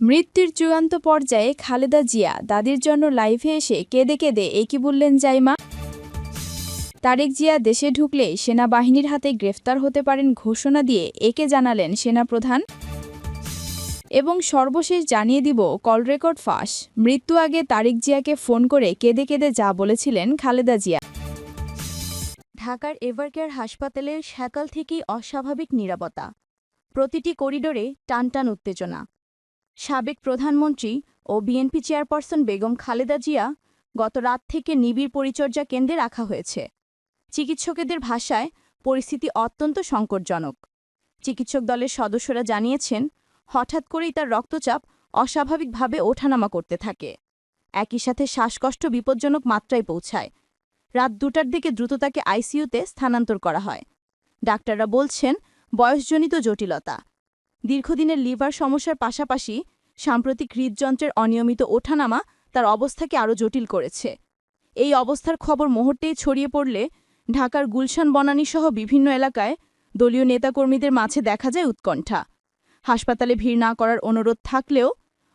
মৃত্যুর চূড়ান্ত পর্যায়ে খালেদা জিয়া দাদির জন্য লাইভে এসে কেঁদে কেঁদে একই বললেন জাইমা তারেক জিয়া দেশে ঢুকলে সেনাবাহিনীর হাতে গ্রেফতার হতে পারেন ঘোষণা দিয়ে একে জানালেন সেনাপ্রধান। এবং সর্বশেষ জানিয়ে দিব, কল রেকর্ড ফাঁস। মৃত্যু আগে তারিক জিয়াকে ফোন করে কেঁদে কেঁদে যা বলেছিলেন খালেদা জিয়া। ঢাকার এভারকেয়ার হাসপাতালের সকাল থেকেই অস্বাভাবিক নিরাপত্তা। প্রতিটি করিডোরে টানটান উত্তেজনা। সাবেক প্রধানমন্ত্রী ও বিএনপি চেয়ারপারসন বেগম খালেদা জিয়া গত রাত থেকে নিবিড় পরিচর্যা কেন্দ্রে রাখা হয়েছে। চিকিৎসকেদের ভাষায় পরিস্থিতি অত্যন্ত সংকটজনক। চিকিৎসক দলের সদস্যরা জানিয়েছেন, হঠাৎ করেই তার রক্তচাপ অস্বাভাবিকভাবে ওঠানামা করতে থাকে। একই সাথে শ্বাসকষ্ট বিপজ্জনক মাত্রায় পৌঁছায়। রাত দুটার দিকে দ্রুত তাকে আইসিইউতে স্থানান্তর করা হয়। ডাক্তাররা বলছেন, বয়সজনিত জটিলতা। দীর্ঘদিনের লিভার সমস্যার পাশাপাশি সাম্প্রতিক হৃদযন্ত্রের অনিয়মিত ওঠানামা তার অবস্থাকে আরও জটিল করেছে। এই অবস্থার খবর মুহূর্তেই ছড়িয়ে পড়লে ঢাকার গুলশান বনানীসহ বিভিন্ন এলাকায় দলীয় নেতাকর্মীদের মাঝে দেখা যায় উৎকণ্ঠা। হাসপাতালে ভিড় না করার অনুরোধ থাকলেও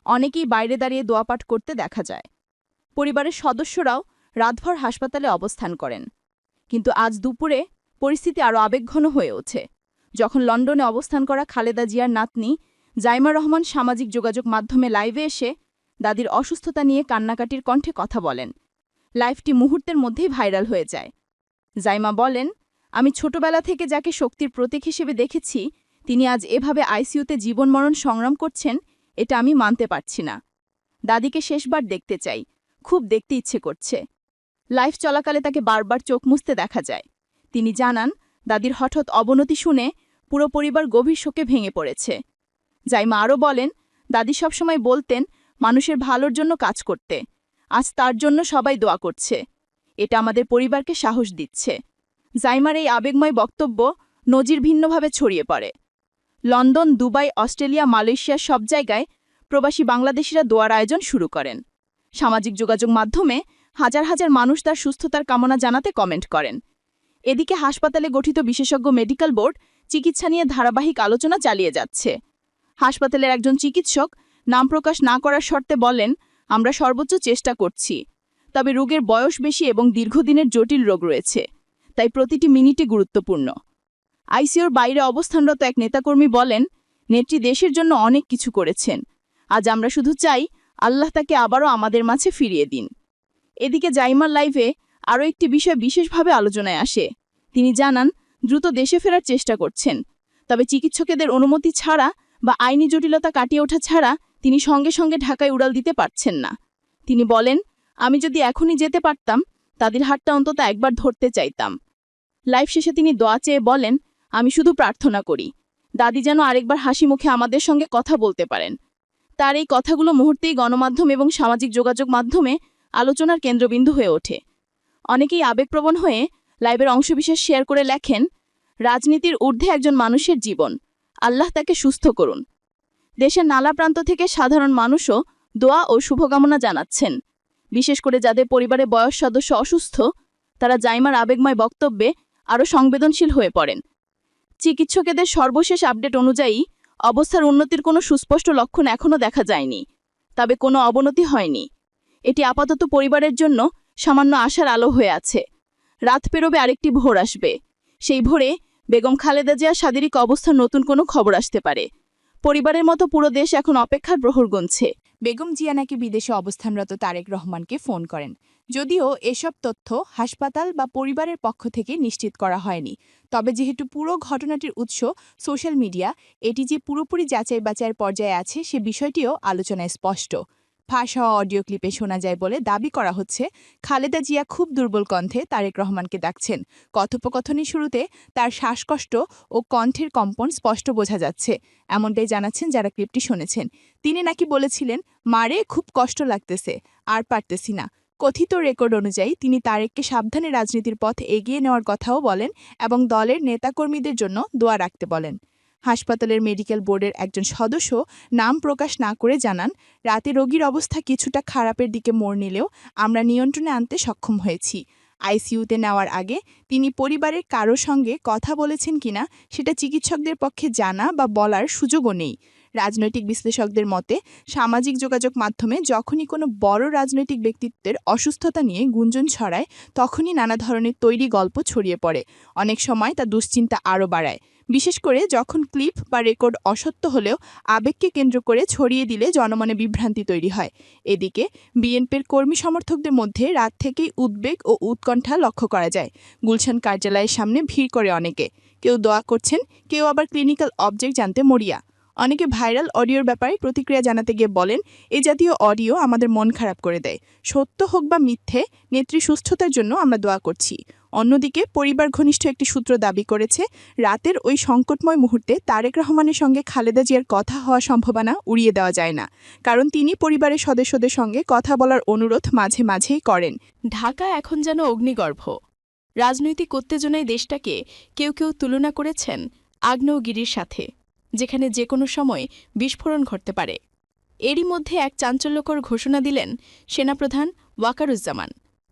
অনেকেই বাইরে দাঁড়িয়ে দোয়াপাঠ করতে দেখা যায়। পরিবারের সদস্যরাও রাতভর হাসপাতালে অবস্থান করেন। কিন্তু আজ দুপুরে পরিস্থিতি আরও আবেগঘন হয়ে ওঠে। যখন লন্ডনে অবস্থান করা খালেদা জিয়ার নাতনি জাইমা রহমান সামাজিক যোগাযোগ মাধ্যমে লাইভে এসে দাদির অসুস্থতা নিয়ে কান্নাকাটির কণ্ঠে কথা বলেন। লাইভটি মুহূর্তের মধ্যেই ভাইরাল হয়ে যায়। জাইমা বলেন, আমি ছোটবেলা থেকে যাকে শক্তির প্রতীক হিসেবে দেখেছি, তিনি আজ এভাবে আইসিইউতে জীবনমরণ সংগ্রাম করছেন, এটা আমি মানতে পারছি না। দাদিকে শেষবার দেখতে চাই, খুব দেখতে ইচ্ছে করছে। লাইফ চলাকালে তাকে বারবার চোখ মুছতে দেখা যায়। তিনি জানান দাদির হঠাৎ অবনতি শুনে পুরো পরিবার গভীর শোকে ভেঙে পড়েছে। জাইমা আরও বলেন, দাদি সবসময় বলতেন মানুষের ভালোর জন্য কাজ করতে। আজ তার জন্য সবাই দোয়া করছে। এটা আমাদের পরিবারকে সাহস দিচ্ছে। জাইমার এই আবেগময় বক্তব্য নজির ভিন্নভাবে ছড়িয়ে পড়ে। লন্ডন, দুবাই, অস্ট্রেলিয়া, মালয়েশিয়া সব জায়গায় প্রবাসী বাংলাদেশিরা দোয়ার আয়োজন শুরু করেন। সামাজিক যোগাযোগ মাধ্যমে হাজার হাজার মানুষ তার সুস্থতার কামনা জানাতে কমেন্ট করেন। এদিকে হাসপাতালে গঠিত বিশেষজ্ঞ মেডিকেল বোর্ড চিকিৎসা নিয়ে ধারাবাহিক আলোচনা চালিয়ে যাচ্ছে। হাসপাতালের একজন চিকিৎসক নাম প্রকাশ না করার শর্তে বলেন, আমরা সর্বোচ্চ চেষ্টা করছি। তবে রোগের বয়স বেশি এবং দীর্ঘদিনের জটিল রোগ রয়েছে, তাই প্রতিটি মিনিটই গুরুত্বপূর্ণ। আইসিওর বাইরে অবস্থানরত এক নেতাকর্মী বলেন, নেত্রী দেশের জন্য অনেক কিছু করেছেন। আজ আমরা শুধু চাই আল্লাহ তাকে আবারও আমাদের মাঝে ফিরিয়ে দিন। এদিকে জাইমার লাইভে আরও একটি বিষয় বিশেষভাবে আলোচনায় আসে। তিনি জানান, দ্রুত দেশে ফেরার চেষ্টা করছেন। তবে চিকিৎসকেদের অনুমতি ছাড়া বা আইনি জটিলতা কাটিয়ে ওঠা ছাড়া তিনি সঙ্গে সঙ্গে ঢাকায় উড়াল দিতে পারছেন না। তিনি বলেন, আমি যদি এখনই যেতে পারতাম, তাদের হাতটা অন্তত একবার ধরতে চাইতাম। লাইভ শেষে তিনি দোয়া চেয়ে বলেন, আমি শুধু প্রার্থনা করি। দাদি যেন আরেকবার হাসি মুখে আমাদের সঙ্গে কথা বলতে পারেন। তার এই কথাগুলো মুহূর্তেই গণমাধ্যম এবং সামাজিক যোগাযোগ মাধ্যমে আলোচনার কেন্দ্রবিন্দু হয়ে ওঠে। অনেকেই আবেগপ্রবণ হয়ে লাইভের অংশবিশেষ শেয়ার করে লেখেন, রাজনীতির ঊর্ধ্বে একজন মানুষের জীবন। আল্লাহ তাকে সুস্থ করুন। দেশের নালা প্রান্ত থেকে সাধারণ মানুষও দোয়া ও শুভকামনা জানাচ্ছেন। বিশেষ করে যাদের পরিবারে বয়স সদস্য অসুস্থ, তারা জাইমার আবেগময় বক্তব্যে আরও সংবেদনশীল হয়ে পড়েন। চিকিৎসকেদের সর্বশেষ আপডেট অনুযায়ী, অবস্থার উন্নতির কোনো সুস্পষ্ট লক্ষণ এখনও দেখা যায়নি, তবে কোনো অবনতি হয়নি। এটি আপাতত পরিবারের জন্য সামান্য আশার আলো হয়ে আছে। রাত পেরোবে আরেকটি ভোর আসবে। সেই ভোরে বেগম খালেদা জিয়ার শারীরিক অবস্থার নতুন কোনো খবর আসতে পারে। পরিবারের মতো পুরো দেশ এখন অপেক্ষার প্রহর গুনছে। বেগম জিয়া নাকি বিদেশে অবস্থানরত তারেক রহমানকে ফোন করেন। যদিও এসব তথ্য হাসপাতাল বা পরিবারের পক্ষ থেকে নিশ্চিত করা হয়নি। তবে যেহেতু পুরো ঘটনাটির উৎস সোশ্যাল মিডিয়া, এটি যে পুরোপুরি যাচাই বাচাইয়ের পর্যায়ে আছে সে বিষয়টিও আলোচনায় স্পষ্ট। ফাঁস হওয়া অডিও ক্লিপে শোনা যায় বলে দাবি করা হচ্ছে। খালেদা জিয়া খুব দুর্বল কণ্ঠে তারেক রহমানকে ডাকছেন। কথোপকথনের শুরুতে তার শ্বাসকষ্ট ও কণ্ঠের কম্পন স্পষ্ট বোঝা যাচ্ছে, এমনটাই জানাচ্ছেন যারা ক্লিপটি শুনেছেন। তিনি নাকি বলেছিলেন, মারে, খুব কষ্ট লাগতেছে, আর পারতেছি না। কথিত রেকর্ড অনুযায়ী তিনি তারেককে সাবধানে রাজনীতির পথ এগিয়ে নেওয়ার কথাও বলেন এবং দলের নেতাকর্মীদের জন্য দোয়া রাখতে বলেন। হাসপাতালের মেডিকেল বোর্ডের একজন সদস্য নাম প্রকাশ না করে জানান, রাতে রোগীর অবস্থা কিছুটা খারাপের দিকে মোড় নিলেও আমরা নিয়ন্ত্রণে আনতে সক্ষম হয়েছি। আইসিইউতে নেওয়ার আগে তিনি পরিবারের কারও সঙ্গে কথা বলেছেন কিনা সেটা চিকিৎসকদের পক্ষে জানা বা বলার সুযোগও নেই। রাজনৈতিক বিশ্লেষকদের মতে, সামাজিক যোগাযোগ মাধ্যমে যখনই কোনো বড় রাজনৈতিক ব্যক্তিত্বের অসুস্থতা নিয়ে গুঞ্জন ছড়ায়, তখনই নানা ধরনের তৈরি গল্প ছড়িয়ে পড়ে। অনেক সময় তা দুশ্চিন্তা আরও বাড়ায়। বিশেষ করে যখন ক্লিপ বা রেকর্ড অসত্য হলেও আবেগকে কেন্দ্র করে ছড়িয়ে দিলে জনমনে বিভ্রান্তি তৈরি হয়। এদিকে, বিএনপির কর্মী সমর্থকদের মধ্যে রাত থেকেই উদ্বেগ ও উৎকণ্ঠা লক্ষ্য করা যায়। গুলশান কার্যালয়ের সামনে ভিড় করে অনেকে। কেউ দোয়া করছেন, কেউ আবার ক্লিনিক্যাল অবজেক্ট জানতে মরিয়া। অনেকে ভাইরাল অডিওর ব্যাপারে প্রতিক্রিয়া জানাতে গিয়ে বলেন এই জাতীয় অডিও আমাদের মন খারাপ করে দেয়। সত্য হোক বা মিথ্যে, নেত্রী সুস্থতার জন্য আমরা দোয়া করছি। অন্যদিকে পরিবার ঘনিষ্ঠ একটি সূত্র দাবি করেছে, রাতের ওই সংকটময় মুহূর্তে তারেক রহমানের সঙ্গে খালেদা জিয়ার কথা হওয়ার সম্ভাবনা উড়িয়ে দেওয়া যায় না, কারণ তিনি পরিবারের সদস্যদের সঙ্গে কথা বলার অনুরোধ মাঝে মাঝেই করেন। ঢাকা এখন যেন অগ্নিগর্ভ। রাজনৈতিক উত্তেজনায় দেশটাকে কেউ কেউ তুলনা করেছেন আগ্নেয়গিরির সাথে। যেখানে যে কোনো সময় বিস্ফোরণ ঘটতে পারে। এরই মধ্যে এক চাঞ্চল্যকর ঘোষণা দিলেন সেনাপ্রধান ওয়াকারুজ্জামান।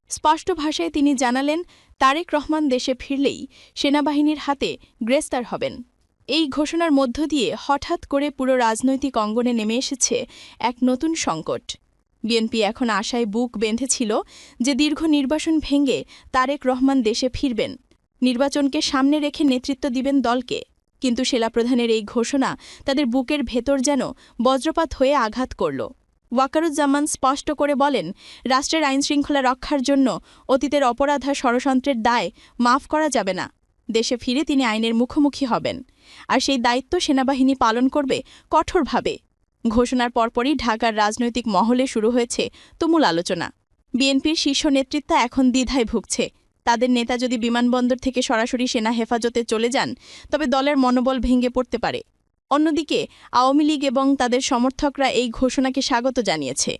স্পষ্ট ভাষায় তিনি জানালেন, তারেক রহমান দেশে ফিরলেই সেনাবাহিনীর হাতে গ্রেস্তার হবেন। এই ঘোষণার মধ্য দিয়ে হঠাৎ করে পুরো রাজনৈতিক অঙ্গনে নেমে এসেছে এক নতুন সংকট। বিএনপি এখন আশায় বুক বেঁধেছিল যে দীর্ঘ নির্বাসন ভেঙে তারেক রহমান দেশে ফিরবেন। নির্বাচনকে সামনে রেখে নেতৃত্ব দিবেন দলকে। কিন্তু সেনাপ্রধানের এই ঘোষণা তাদের বুকের ভেতর যেন বজ্রপাত হয়ে আঘাত করল। ওয়াকারুজ্জামান স্পষ্ট করে বলেন, রাষ্ট্রের আইনশৃঙ্খলা রক্ষার জন্য অতীতের অপরাধ ষড়যন্ত্রের দায় মাফ করা যাবে না। দেশে ফিরে তিনি আইনের মুখোমুখি হবেন। আর সেই দায়িত্ব সেনাবাহিনী পালন করবে কঠোরভাবে। ঘোষণার পরপরই ঢাকার রাজনৈতিক মহলে শুরু হয়েছে তুমুল আলোচনা। বিএনপির শীর্ষ নেতৃত্ব এখন দ্বিধায় ভুগছে। তাদের নেতা যদি বিমানবন্দর থেকে সরাসরি সেনা হেফাজতে চলে যান, তবে দলের মনোবল ভেঙে পড়তে পারে। অন্যদিকে, আওয়ামী লীগ এবং তাদের সমর্থকরা এই ঘোষণাকে স্বাগত জানিয়েছে।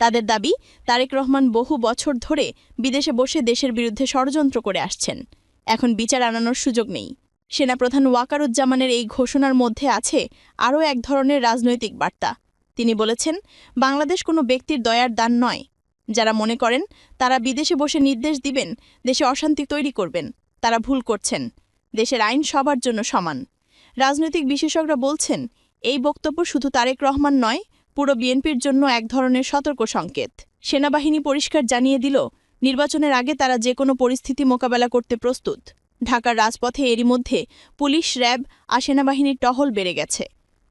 তাদের দাবি, তারেক রহমান বহু বছর ধরে বিদেশে বসে দেশের বিরুদ্ধে ষড়যন্ত্র করে আসছেন। এখন বিচার আনানোর সুযোগ নেই। সেনাপ্রধান ওয়াকারুজ্জামানের এই ঘোষণার মধ্যে আছে আরও এক ধরনের রাজনৈতিক বার্তা। তিনি বলেছেন, বাংলাদেশ কোনো ব্যক্তির দয়ার দান নয়। যারা মনে করেন তারা বিদেশে বসে নির্দেশ দিবেন, দেশে অশান্তি তৈরি করবেন, তারা ভুল করছেন, দেশের আইন সবার জন্য সমান। রাজনৈতিক বিশেষজ্ঞরা বলছেন, এই বক্তব্য শুধু তারেক রহমান নয়, পুরো বিএনপির জন্য এক ধরনের সতর্ক সংকেত। সেনাবাহিনী পরিষ্কার জানিয়ে দিল, নির্বাচনের আগে তারা যে কোনো পরিস্থিতি মোকাবেলা করতে প্রস্তুত। ঢাকার রাজপথে এরই মধ্যে পুলিশ, র্যাব আর সেনাবাহিনীর টহল বেড়ে গেছে।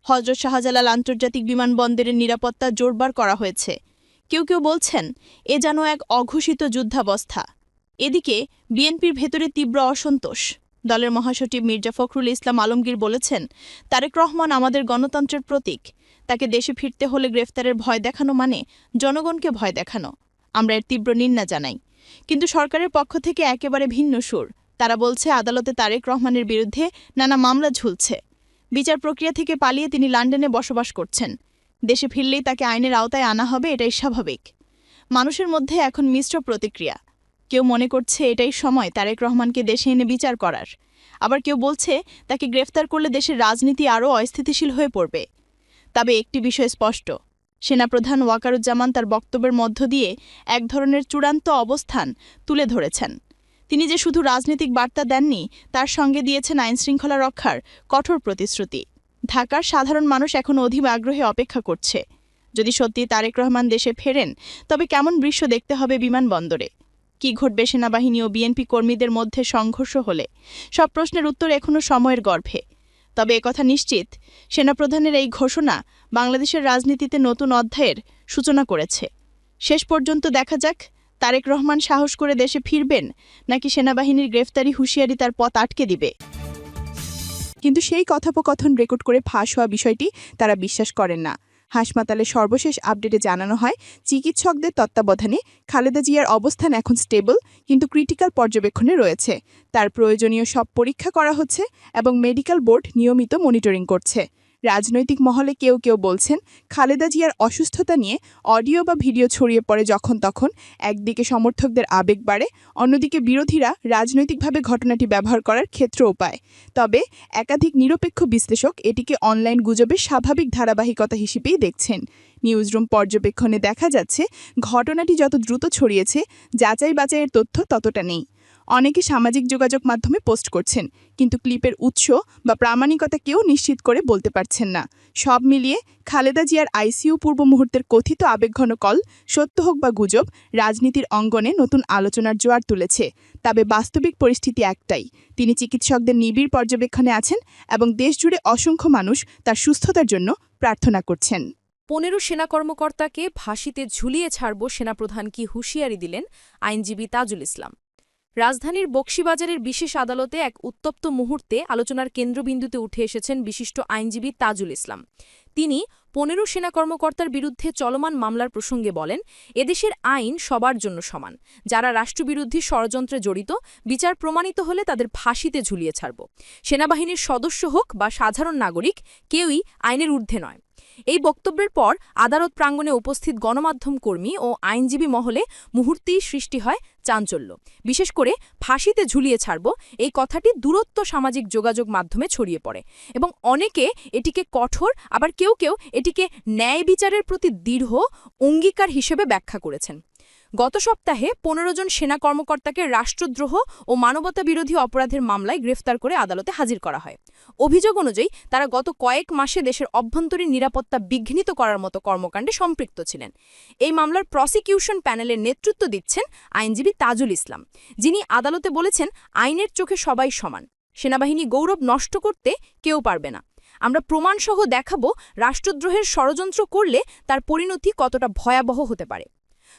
হজরত শাহজালাল আন্তর্জাতিক বিমানবন্দরের নিরাপত্তা জোরবার করা হয়েছে। কেউ কেউ বলছেন, এ যেন এক অঘোষিত যুদ্ধাবস্থা। এদিকে বিএনপির ভেতরে তীব্র অসন্তোষ। দলের মহাসচিব মির্জা ফখরুল ইসলাম আলমগীর বলেছেন, তারেক রহমান আমাদের গণতন্ত্রের প্রতীক। তাকে দেশে ফিরতে হলে গ্রেফতারের ভয় দেখানো মানে জনগণকে ভয় দেখানো। আমরা এর তীব্র নিন্দা জানাই। কিন্তু সরকারের পক্ষ থেকে একেবারে ভিন্ন সুর। তারা বলছে, আদালতে তারেক রহমানের বিরুদ্ধে নানা মামলা ঝুলছে। বিচার প্রক্রিয়া থেকে পালিয়ে তিনি লন্ডনে বসবাস করছেন। দেশে ফিরলেই তাকে আইনের আওতায় আনা হবে, এটাই স্বাভাবিক। মানুষের মধ্যে এখন মিশ্র প্রতিক্রিয়া। কেউ মনে করছে এটাই সময়, তারেক রহমানকে দেশে এনে বিচার করার। আবার কেউ বলছে, তাকে গ্রেফতার করলে দেশের রাজনীতি আরও অস্থিতিশীল হয়ে পড়বে। তবে একটি বিষয় স্পষ্ট, সেনাপ্রধান ওয়াকারুজ্জামান তার বক্তব্যের মধ্য দিয়ে এক ধরনের চূড়ান্ত অবস্থান তুলে ধরেছেন। তিনি যে শুধু রাজনৈতিক বার্তা দেননি, তার সঙ্গে দিয়েছেন আইনশৃঙ্খলা রক্ষার কঠোর প্রতিশ্রুতি। ঢাকার সাধারণ মানুষ এখন অধীব আগ্রহে অপেক্ষা করছে। যদি সত্যি তারেক রহমান দেশে ফেরেন, তবে কেমন দৃশ্য দেখতে হবে বিমানবন্দরে? কি ঘটবে সেনাবাহিনী ও বিএনপি কর্মীদের মধ্যে সংঘর্ষ হলে? সব প্রশ্নের উত্তর এখনও সময়ের গর্ভে। তবে একথা নিশ্চিত, সেনাপ্রধানের এই ঘোষণা বাংলাদেশের রাজনীতিতে নতুন অধ্যায়ের সূচনা করেছে। শেষ পর্যন্ত দেখা যাক, তারেক রহমান সাহস করে দেশে ফিরবেন নাকি সেনাবাহিনীর গ্রেফতারি হুঁশিয়ারি তার পথ আটকে দিবে। কিন্তু সেই কথোপকথন রেকর্ড করে ফাঁস হওয়া বিষয়টি তারা বিশ্বাস করেন না। হাসপাতালে সর্বশেষ আপডেটে জানানো হয়, চিকিৎসকদের তত্ত্বাবধানে খালেদা জিয়ার অবস্থান এখন স্টেবল কিন্তু ক্রিটিক্যাল পর্যবেক্ষণে রয়েছে। তার প্রয়োজনীয় সব পরীক্ষা করা হচ্ছে এবং মেডিকেল বোর্ড নিয়মিত মনিটরিং করছে। রাজনৈতিক মহলে কেউ কেউ বলছেন, খালেদা জিয়ার অসুস্থতা নিয়ে অডিও বা ভিডিও ছড়িয়ে পড়ে যখন তখন। একদিকে সমর্থকদের আবেগ বাড়ে, অন্যদিকে বিরোধীরা রাজনৈতিকভাবে ঘটনাটি ব্যবহার করার ক্ষেত্র উপায় তবে একাধিক নিরপেক্ষ বিশ্লেষক এটিকে অনলাইন গুজবের স্বাভাবিক ধারাবাহিকতা হিসেবেই দেখছেন। নিউজরুম পর্যবেক্ষণে দেখা যাচ্ছে, ঘটনাটি যত দ্রুত ছড়িয়েছে যাচাই বাচাইয়ের তথ্য ততটা নেই। অনেকে সামাজিক যোগাযোগ মাধ্যমে পোস্ট করছেন, কিন্তু ক্লিপের উৎস বা প্রামাণিকতা কেউ নিশ্চিত করে বলতে পারছেন না। সব মিলিয়ে খালেদা জিয়ার আইসিইউ পূর্ব মুহূর্তের কথিত আবেগঘন কল, সত্য হোক বা গুজব, রাজনীতির অঙ্গনে নতুন আলোচনার জোয়ার তুলেছে। তবে বাস্তবিক পরিস্থিতি একটাই, তিনি চিকিৎসকদের নিবিড় পর্যবেক্ষণে আছেন এবং দেশজুড়ে অসংখ্য মানুষ তার সুস্থতার জন্য প্রার্থনা করছেন। পনেরো সেনা কর্মকর্তাকে ফাঁসিতে ঝুলিয়ে ছাড়ব সেনাপ্রধান কি হুঁশিয়ারি দিলেন আইনজীবী তাজুল ইসলাম। রাজধানীর বক্সিবাজারের বিশেষ আদালতে এক উত্তপ্ত মুহূর্তে আলোচনার কেন্দ্রবিন্দুতে উঠে এসেছেন বিশিষ্ট আইনজীবী তাজুল ইসলাম। তিনি পনেরো সেনা কর্মকর্তার বিরুদ্ধে চলমান মামলার প্রসঙ্গে বলেন, এদেশের আইন সবার জন্য সমান। যারা রাষ্ট্রবিরোধী ষড়যন্ত্রে জড়িত, বিচার প্রমাণিত হলে তাদের ফাঁসিতে ঝুলিয়ে ছাড়ব। সেনাবাহিনীর সদস্য হোক বা সাধারণ নাগরিক, কেউই আইনের ঊর্ধ্বে নয়। এই বক্তব্যের পর আদালত প্রাঙ্গণে উপস্থিত গণমাধ্যম কর্মী ও আইনজীবী মহলে মুহূর্তেই সৃষ্টি হয় চাঞ্চল্য। বিশেষ করে ফাঁসিতে ঝুলিয়ে ছাড়ব, এই কথাটি দূরত্ব সামাজিক যোগাযোগ মাধ্যমে ছড়িয়ে পড়ে এবং অনেকে এটিকে কঠোর, আবার কেউ কেউ এটিকে ন্যায় বিচারের প্রতি দৃঢ়, অঙ্গীকার হিসেবে ব্যাখ্যা করেছেন। গত সপ্তাহে পনেরো জন সেনা কর্মকর্তাকে রাষ্ট্রদ্রোহ ও মানবতা বিরোধী অপরাধের মামলায় গ্রেফতার করে আদালতে হাজির করা হয়। অভিযোগ অনুযায়ী, তারা গত কয়েক মাসে দেশের অভ্যন্তরীণ নিরাপত্তা বিঘ্নিত করার মতো কর্মকাণ্ডে সম্পৃক্ত ছিলেন। এই মামলার প্রসিকিউশন প্যানেলের নেতৃত্ব দিচ্ছেন আইনজীবী তাজুল ইসলাম, যিনি আদালতে বলেছেন, আইনের চোখে সবাই সমান। সেনাবাহিনী গৌরব নষ্ট করতে কেউ পারবে না। আমরা প্রমাণসহ দেখাব রাষ্ট্রদ্রোহের ষড়যন্ত্র করলে তার পরিণতি কতটা ভয়াবহ হতে পারে।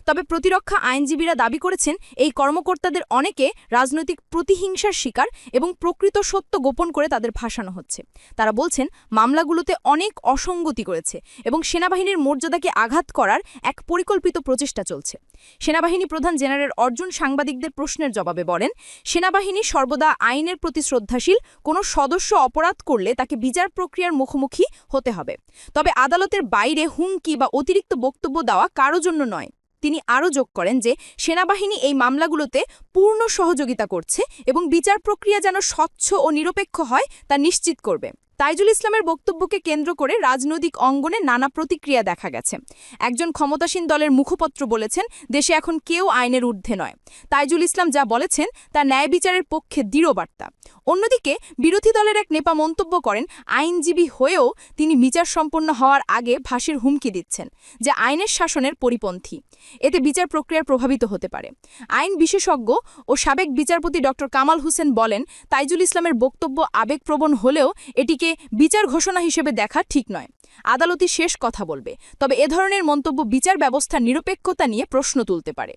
তবে প্রতিরক্ষা আইনজীবীরা দাবি করেছেন, এই কর্মকর্তাদের অনেকে রাজনৈতিক প্রতিহিংসার শিকার এবং প্রকৃত সত্য গোপন করে তাদের ভাসানো হচ্ছে। তারা বলছেন, মামলাগুলোতে অনেক অসঙ্গতি করেছে এবং সেনাবাহিনীর মর্যাদাকে আঘাত করার এক পরিকল্পিত প্রচেষ্টা চলছে। সেনাবাহিনী প্রধান জেনারেল অর্জুন সাংবাদিকদের প্রশ্নের জবাবে বলেন, সেনাবাহিনী সর্বদা আইনের প্রতি শ্রদ্ধাশীল, কোনো সদস্য অপরাধ করলে তাকে বিচার প্রক্রিয়ার মুখোমুখি হতে হবে। তবে আদালতের বাইরে হুমকি বা অতিরিক্ত বক্তব্য দেওয়া কারও জন্য নয়। তিনি আরও যোগ করেন যে সেনাবাহিনী এই মামলাগুলোতে পূর্ণ সহযোগিতা করছে এবং বিচার প্রক্রিয়া যেন স্বচ্ছ ও নিরপেক্ষ হয় তা নিশ্চিত করবে। তাইজুল ইসলামের বক্তব্যকে কেন্দ্র করে রাজনৈতিক অঙ্গনে নানা প্রতিক্রিয়া দেখা গেছে। একজন ক্ষমতাসীন দলের মুখপত্র বলেছেন, দেশে এখন কেউ আইনের ঊর্ধ্বে নয়। তাইজুল ইসলাম যা বলেছেন, তা ন্যায় বিচারের পক্ষে দৃঢ় বার্তা। অন্যদিকে, বিরোধী দলের এক নেপা মন্তব্য করেন, আইনজীবী হয়েও তিনি বিচার সম্পন্ন হওয়ার আগে ফাঁসির হুমকি দিচ্ছেন, যা আইনের শাসনের পরিপন্থী। এতে বিচার প্রক্রিয়ার প্রভাবিত হতে পারে। আইন বিশেষজ্ঞ ও সাবেক বিচারপতি ড কামাল হোসেন বলেন, তাইজুল ইসলামের বক্তব্য আবেগপ্রবণ হলেও এটিকে বিচার ঘোষণা হিসেবে দেখা ঠিক নয়। আদালতই শেষ কথা বলবে। তবে এ ধরনের মন্তব্য বিচার ব্যবস্থার নিরপেক্ষতা নিয়ে প্রশ্ন তুলতে পারে।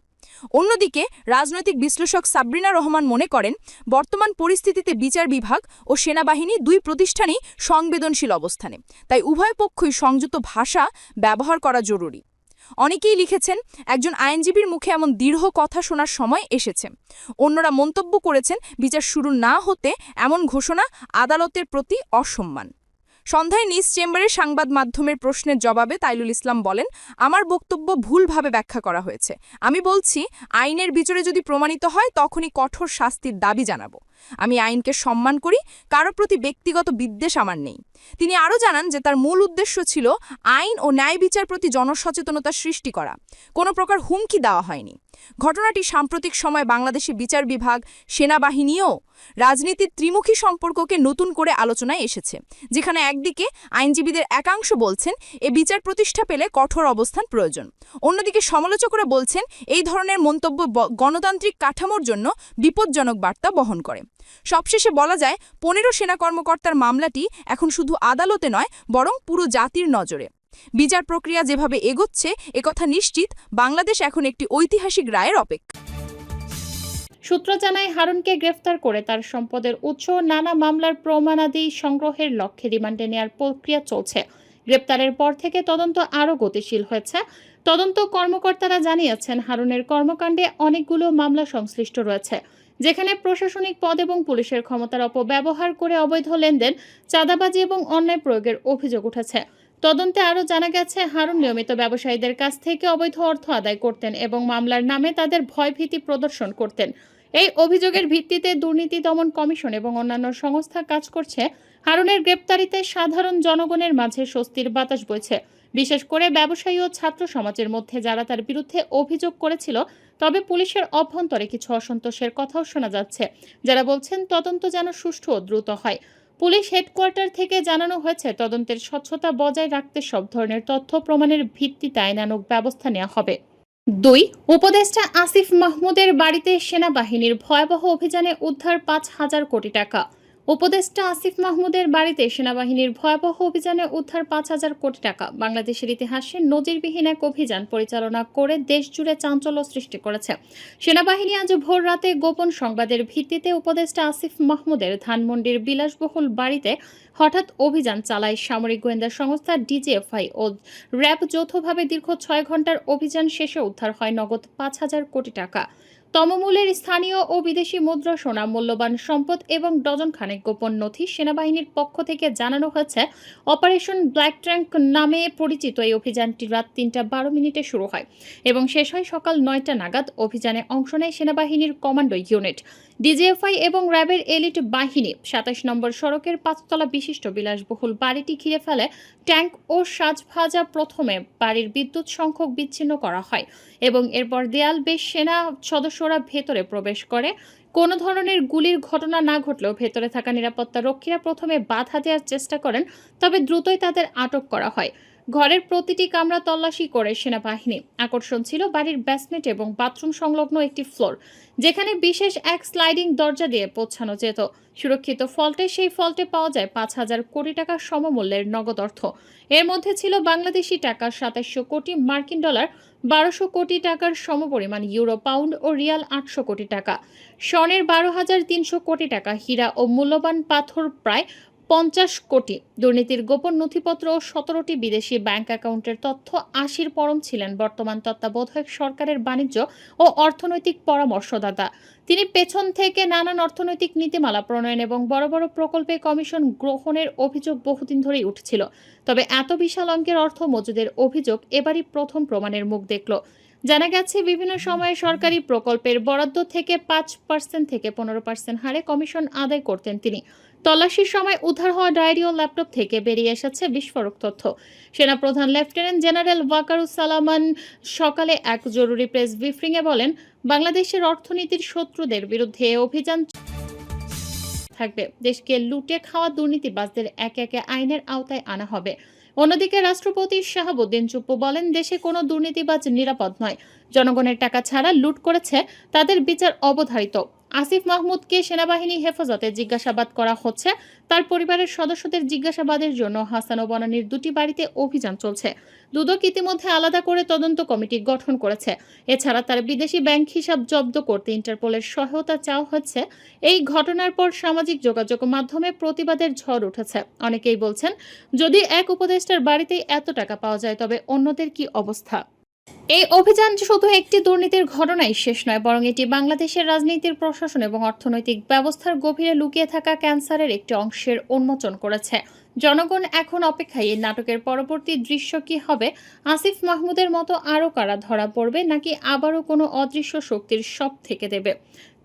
অন্যদিকে, রাজনৈতিক বিশ্লেষক সাবরিনা রহমান মনে করেন, বর্তমান পরিস্থিতিতে বিচার বিভাগ ও সেনাবাহিনী দুই প্রতিষ্ঠানই সংবেদনশীল অবস্থানে। তাই উভয় পক্ষই সংযুক্ত ভাষা ব্যবহার করা জরুরি। অনেকেই লিখেছেন, একজন আইনজীবীর মুখে এমন দৃঢ় কথা শোনার সময় এসেছে। অন্যরা মন্তব্য করেছেন, বিচার শুরু না হতে এমন ঘোষণা আদালতের প্রতি অসম্মান। সন্ধ্যায় নিজ চেম্বারে সংবাদ মাধ্যমের প্রশ্নের জবাবে তাইলুল ইসলাম বলেন, আমার বক্তব্য ভুলভাবে ব্যাখ্যা করা হয়েছে। আমি বলছি, আইনের বিচারে যদি প্রমাণিত হয়, তখনই কঠোর শাস্তির দাবি জানাব। আমি আইনকে সম্মান করি, কারও প্রতি ব্যক্তিগত বিদ্বেষ আমার নেই। তিনি আরও জানান যে তার মূল উদ্দেশ্য ছিল আইন ও ন্যায় বিচার প্রতি জনসচেতনতা সৃষ্টি করা। কোনো প্রকার হুমকি দেওয়া হয়নি। ঘটনাটি সাম্প্রতিক সময় বাংলাদেশে বিচার বিভাগ, সেনাবাহিনীও রাজনীতির ত্রিমুখী সম্পর্ককে নতুন করে আলোচনায় এসেছে, যেখানে একদিকে আইনজীবীদের একাংশ বলছেন, এ বিচার প্রতিষ্ঠা পেলে কঠোর অবস্থান প্রয়োজন। অন্যদিকে সমালোচকরা বলছেন, এই ধরনের মন্তব্য গণতান্ত্রিক কাঠামোর জন্য বিপজ্জনক বার্তা বহন করে। সবশেষে বলা যায়, পনেরো সেনা কর্মকর্তার মামলাটি এখন শুধু আদালতে নয়, বরং পুরো জাতির নজরে। বিচার প্রক্রিয়া যেভাবে এগোচ্ছে, একথা নিশ্চিত, বাংলাদেশ এখন একটি ঐতিহাসিক রায়ের অপেক্ষা। সূত্র জানায়, হারুনকে গ্রেফতার করে তার সম্পদের উৎস নানা মামলার প্রমাণাদি সংগ্রহের লক্ষ্যে রিমান্ডে নেওয়ার প্রক্রিয়া চলছে। গ্রেপ্তারের পর থেকে তদন্ত আরও গতিশীল হয়েছে। তদন্ত কর্মকর্তারা জানিয়েছেন, হারুনের কর্মকাণ্ডে অনেকগুলো মামলা সংশ্লিষ্ট রয়েছে, যেখানে প্রশাসনিক পদ এবং পুলিশের ক্ষমতার অপব্যবহার করে অবৈধ লেনদেন, চাঁদাবাজি এবং অন্যায় প্রয়োগের অভিযোগ উঠেছে। তদন্তে আরও জানা গেছে, হারুন নিয়মিত ব্যবসায়ীদের কাছ থেকে অবৈধ অর্থ আদায় করতেন এবং মামলার নামে তাদের ভয়ভীতি প্রদর্শন করতেন। এই অভিযোগের ভিত্তিতে দুর্নীতি দমন কমিশন এবং অন্যান্য সংস্থা কাজ করছে। হারুনের গ্রেপ্তারিতে সাধারণ জনগণের মাঝে স্বস্তির বাতাস বইছে। বিশেষ করে ব্যবসায়ী ও ছাত্র সমাজের মধ্যে যারা তার বিরুদ্ধে অভিযোগ করেছিল, তবে পুলিশের অভ্যন্তরে কিছু অসন্তোষের কথাও শোনা যাচ্ছে। যারা বলছেন, তদন্ত যেন সুষ্ঠু ও দ্রুত হয়। পুলিশ হেডকোয়ার্টার থেকে জানানো হয়েছে, তদন্তের স্বচ্ছতা বজায় রাখতে সব ধরনের তথ্য প্রমাণের ভিত্তিতে আইনানুক ব্যবস্থা নেওয়া হবে। দুই, উপদেষ্টা আসিফ মাহমুদের বাড়িতে সেনাবাহিনীর ভয়াবহ অভিযানে উদ্ধার পাঁচ হাজার কোটি টাকা। উপদেষ্টা আসিফ মাহমুদের বাড়িতে সেনাবাহিনীর ভয়াবহ অভিযানে উদ্ধার পাঁচ হাজার কোটি টাকা। বাংলাদেশের ইতিহাসে নজিরবিহীন এক অভিযান পরিচালনা করে দেশজুড়ে চাঞ্চল্য সৃষ্টি করেছে। সেনাবাহিনী আজ ভোর রাতে গোপন সংবাদের ভিত্তিতে উপদেষ্টা আসিফ মাহমুদের ধানমন্ডির বিলাসবহুল বাড়িতে হঠাৎ অভিযান চালায় সামরিক গোয়েন্দা সংস্থা ডিজিএফআই ও র্যাব যৌথভাবে দীর্ঘ ছয় ঘণ্টার অভিযান শেষে উদ্ধার হয় নগদ পাঁচ হাজার কোটি টাকা। তমমূলের স্থানীয় ও বিদেশি মুদ্রা, সোনা, মূল্যবান সম্পদ এবং ডজন খানেক গোপন নথি সেনাবাহিনীর পক্ষ থেকে জানানো হয়েছে। অপারেশন ব্ল্যাক ট্র্যাঙ্ক নামে পরিচিত এই অভিযানটি রাত তিনটা বারো মিনিটে শুরু হয় এবং শেষ হয় সকাল নয়টা নাগাদ। অভিযানে অংশ নেয় সেনাবাহিনীর কমান্ডো ইউনিট। ডিজিএফআই এবং র্যাবের এলিট বাহিনী সাতাশ নম্বর সড়কের পাঁচতলা বিশিষ্ট বিলাসবহুল বাড়িটি ঘিরে ফেলে। ট্যাঙ্ক ও সাজভাজা প্রথমে বাড়ির বিদ্যুৎ সংখ্যক বিচ্ছিন্ন করা হয় এবং এরপর দেয়াল বেশ সেনা সদস্যরা ভেতরে প্রবেশ করে। কোনো ধরনের গুলির ঘটনা না ঘটলেও ভেতরে থাকা নিরাপত্তা রক্ষীরা প্রথমে বাধা দেওয়ার চেষ্টা করেন, তবে দ্রুতই তাদের আটক করা হয়। ঘরের প্রতিটি কামরা তল্লাশি করে সেনাবাহিনী। আকর্ষণ ছিল বাড়ির ব্যাসমেন্ট এবং বাথরুম সংলগ্ন একটি ফ্লোর যেখানে বিশেষ এক স্লাইডিং দরজা দিয়ে পৌঁছানো যেত। সুরক্ষিত ফল্টে সেই ফল্টে পাওয়া যায় পাঁচ হাজার কোটি টাকার সমমূল্যের নগদ অর্থ। এর মধ্যে ছিল বাংলাদেশি টাকা সাতাশশো কোটি মার্কিন ডলার, বারোশো কোটি টাকার সমপরিমাণ ইউরো পাউন্ড ও রিয়াল আটশো কোটি টাকা। স্বর্ণের বারো হাজার তিনশো কোটি টাকা হীরা ও মূল্যবান পাথর প্রায় পঞ্চাশ কোটি। দুর্নীতির গোপন নথিপত্র ও সতেরোটি বিদেশি ব্যাংক অ্যাকাউন্টের তথ্য, আশির পরম ছিলেন বর্তমান তত্ত্বাবধায়ক সরকারের বাণিজ্য ও অর্থনৈতিক পরামর্শদাতা। তিনি পেছন থেকে নানান অর্থনৈতিক নীতিমালা প্রণয়ন এবং বড় বড় প্রকল্পে কমিশন গ্রহণের অভিযোগ বহুদিন ধরেই উঠছিল। তবে এত বিশাল অঙ্কের অর্থ মজুদের অভিযোগ এবারই প্রথম প্রমাণের মুখ দেখল। জানা গেছে, বিভিন্ন সময়ে সরকারি প্রকল্পের বরাদ্দ থেকে পাঁচ পার্সেন্ট থেকে পনেরো পার্সেন্ট হারে কমিশন আদায় করতেন তিনি। তল্লাশির সময় উদ্ধার হওয়া ডায়েরি ও ল্যাপটপ থেকে বেরিয়ে এসেছে বিস্ফোরক তথ্য। সেনাপ্রধান লেফটেন্যান্ট জেনারেল ওয়াকারুসালামান সকালে এক জরুরি প্রেস ব্রিফিংয়ে বলেন, বাংলাদেশের অর্থনীতির শত্রুদের বিরুদ্ধে অভিযান থাকবে। দেশকে লুটে খাওয়া দুর্নীতিবাজদের একে একে আইনের আওতায় আনা হবে। অন্যদিকে রাষ্ট্রপতি শাহাবুদ্দিন চুপ্পু বলেন, দেশে কোনো দুর্নীতিবাজ নিরাপদ নয়। জনগণের টাকা ছাড়া লুট করেছে তাদের বিচার অবধারিত। আসিফ মাহমুদকে সেনাবাহিনী হেফাজতে জিজ্ঞাসাবাদ করা হচ্ছে। তার পরিবারের সদস্যদের জিজ্ঞাসাবাদের জন্য হাসান ও বনানীর দুটি বাড়িতে অভিযান চলছে। দুদক ইতিমধ্যে আলাদা করে তদন্ত কমিটি গঠন করেছে। এছাড়া তার বিদেশি ব্যাংক হিসাব জব্দ করতে ইন্টারপোলের সহায়তা চাওয়া হচ্ছে। এই ঘটনার পর সামাজিক যোগাযোগ মাধ্যমে প্রতিবাদের ঝড় উঠেছে। অনেকেই বলছেন, যদি এক উপদেষ্টার বাড়িতেই এত টাকা পাওয়া যায়, তবে অন্যদের কি অবস্থা? এই অভিযান শুধু একটি দুর্নীতির ঘটনাই শেষ নয়, বরং এটি বাংলাদেশের রাজনীতির প্রশাসন এবং অর্থনৈতিক ব্যবস্থার গভীরে লুকিয়ে থাকা ক্যান্সারের একটি অংশের উন্মোচন করেছে। জনগণ এখন অপেক্ষায় এই নাটকের পরবর্তী দৃশ্য কি হবে, আসিফ মাহমুদের মতো আরও কারা ধরা পড়বে, নাকি আবারও কোনো অদৃশ্য শক্তির সব থেকে দেবে?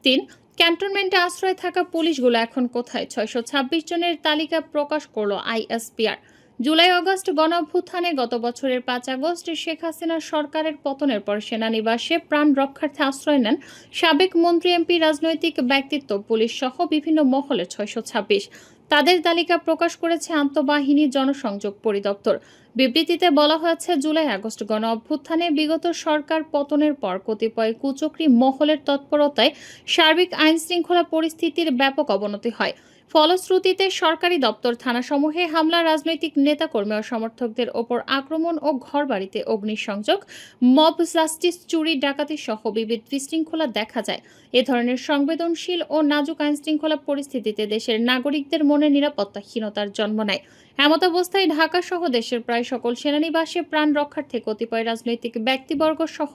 তিন, ক্যান্টনমেন্টে আশ্রয় থাকা পুলিশগুলো এখন কোথায়? ছয়শো ছাব্বিশ জনের তালিকা প্রকাশ করল আইএসপিআর। জুলাই, আগস্ট গণঅভ্যুত্থানে গত বছরের পাঁচ আগস্ট শেখ হাসিনা সরকারের পতনের পর সেনানিবাসে প্রাণ রক্ষার্থে আশ্রয় নেন সাবেক মন্ত্রী এমপি, রাজনৈতিক ব্যক্তিত্ব, পুলিশ সহ বিভিন্ন মহলে ছয়শো ছাব্বিশ। তাদের তালিকা প্রকাশ করেছে আন্তঃবাহিনী জনসংযোগ পরিদপ্তর। বিবৃতিতে বলা হয়েছে, জুলাই, আগস্ট গণ অভ্যুত্থানে বিগত সরকার পতনের পর কতিপয় কুচক্রি মহলের তৎপরতায় সার্বিক আইন শৃঙ্খলা পরিস্থিতির ব্যাপক অবনতি হয়। ফলশ্রুতিতে সরকারি দপ্তর থানাসমূহে হামলা রাজনৈতিক নেতাকর্মী ও সমর্থকদের ওপর আক্রমণ ও ঘরবাড়িতে অগ্নিসংযোগ, মব জাস্টিস চুরি, ডাকাতি সহ বিবিধ বিশৃঙ্খলা দেখা যায়। এ ধরনের সংবেদনশীল ও নাজুক আইন শৃঙ্খলা পরিস্থিতিতে দেশের নাগরিকদের মনে নিরাপত্তাহীনতার জন্ম নেয়। এমত অবস্থায় ঢাকা সহ দেশের প্রায় সকল সেনানিবাসে প্রাণ রক্ষার্থে কতিপয় রাজনৈতিক ব্যক্তিবর্গ সহ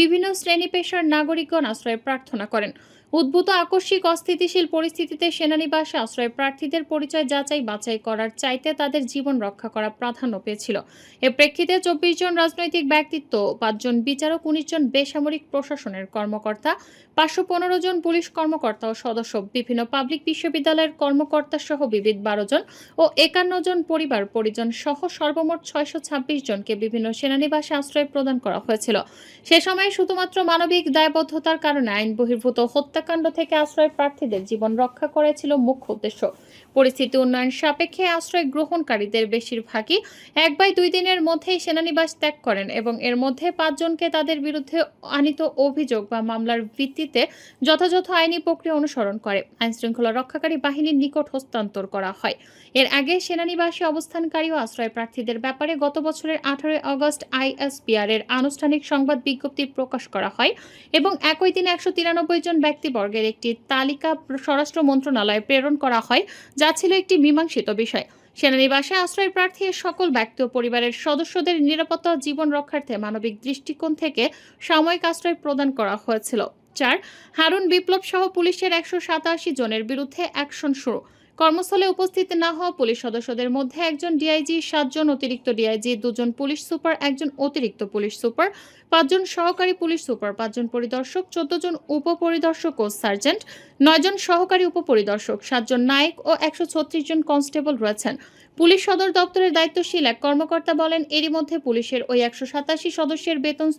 বিভিন্ন শ্রেণি পেশার নাগরিকগণ আশ্রয় প্রার্থনা করেন। উদ্ভূত আকস্মিক অস্থিতিশীল পরিস্থিতিতে সেনানিবাসে আশ্রয় প্রার্থীদের পরিচয় যাচাই বাছাই করার চাইতে তাদের জীবন রক্ষা করা প্রাধান্য পেয়েছিল। এ প্রেক্ষিতে চব্বিশ জন রাজনৈতিক ব্যক্তিত্ব পাঁচজন বিচারক, উনিশ জন বেসামরিক প্রশাসনের কর্মকর্তা, পাঁচশো পনেরো জন পুলিশ কর্মকর্তা ও সদস্য। বিভিন্ন পাবলিক বিশ্ববিদ্যালয়ের কর্মকর্তা সহ বিবিধ বারো জন ও একান্ন জন পরিবার পরিজন সহ সর্বমোট ছয়শো ছাব্বিশ জনকে বিভিন্ন সেনানিবাসে আশ্রয় প্রদান করা হয়েছিল। সে সময় শুধুমাত্র মানবিক দায়বদ্ধতার কারণে আইন বহির্ভূত হত্যাকাণ্ড থেকে আশ্রয় প্রার্থীদের জীবন রক্ষা করেছিল মুখ্য উদ্দেশ্য। পরিস্থিতি উন্নয়ন সাপেক্ষে আশ্রয় গ্রহণকারীদের বেশিরভাগই এক বাই দুই দিনের মধ্যেই সেনানিবাস ত্যাগ করেন এবং এর মধ্যে পাঁচজনকে তাদের বিরুদ্ধে আনিত অভিযোগ বা মামলার ভিত্তিতে যথাযথ আইনি প্রক্রিয়া অনুসরণ করে। আইনশৃঙ্খলা রক্ষাকারী বাহিনীর নিকট হস্তান্তর করা হয়। এর আগে সেনানিবাসে অবস্থানকারী ও আশ্রয় প্রার্থীদের ব্যাপারে গত বছরের আঠারোই আগস্ট আইএসপিআর এর আনুষ্ঠানিক সংবাদ বিজ্ঞপ্তি প্রকাশ করা হয় এবং একই দিনে একশো জন ব্যক্তিবর্গের একটি তালিকা স্বরাষ্ট্র মন্ত্রণালয়ে প্রেরণ করা হয় যা ছিল একটি মীমাংসিত বিষয় সেনানিবাসে আশ্রয় প্রার্থী সকল ব্যক্তি ও পরিবারের সদস্যদের নিরাপত্তা জীবন রক্ষার্থে মানবিক দৃষ্টিকোণ থেকে সাময়িক আশ্রয় প্রদান করা হয়েছিল চার হারুন বিপ্লব সহ পুলিশের একশো সাতাশি জনের বিরুদ্ধে অ্যাকশন শুরু কর্মস্থলে উপস্থিত না হওয়া পুলিশ সদস্যদের মধ্যে একজন ডিআইজি, সাতজন অতিরিক্ত ডিআইজি, দুজন পুলিশ সুপার, একজন অতিরিক্ত পুলিশ সুপার, পাঁচজন সহকারী পুলিশ সুপার, পাঁচজন পরিদর্শক চোদ্দ জন উপপরিদর্শক ও সার্জেন্ট, নয়জন সহকারী উপপরিদর্শক, সাতজন নায়ক ও একশো ছত্রিশ জন কনস্টেবল রয়েছেন। পুলিশ সদর দপ্তরের দায়িত্বশীল এক কর্মকর্তা বলেন, এরই মধ্যে পুলিশের ওই একশো সাতাশি সদস্যের বেতন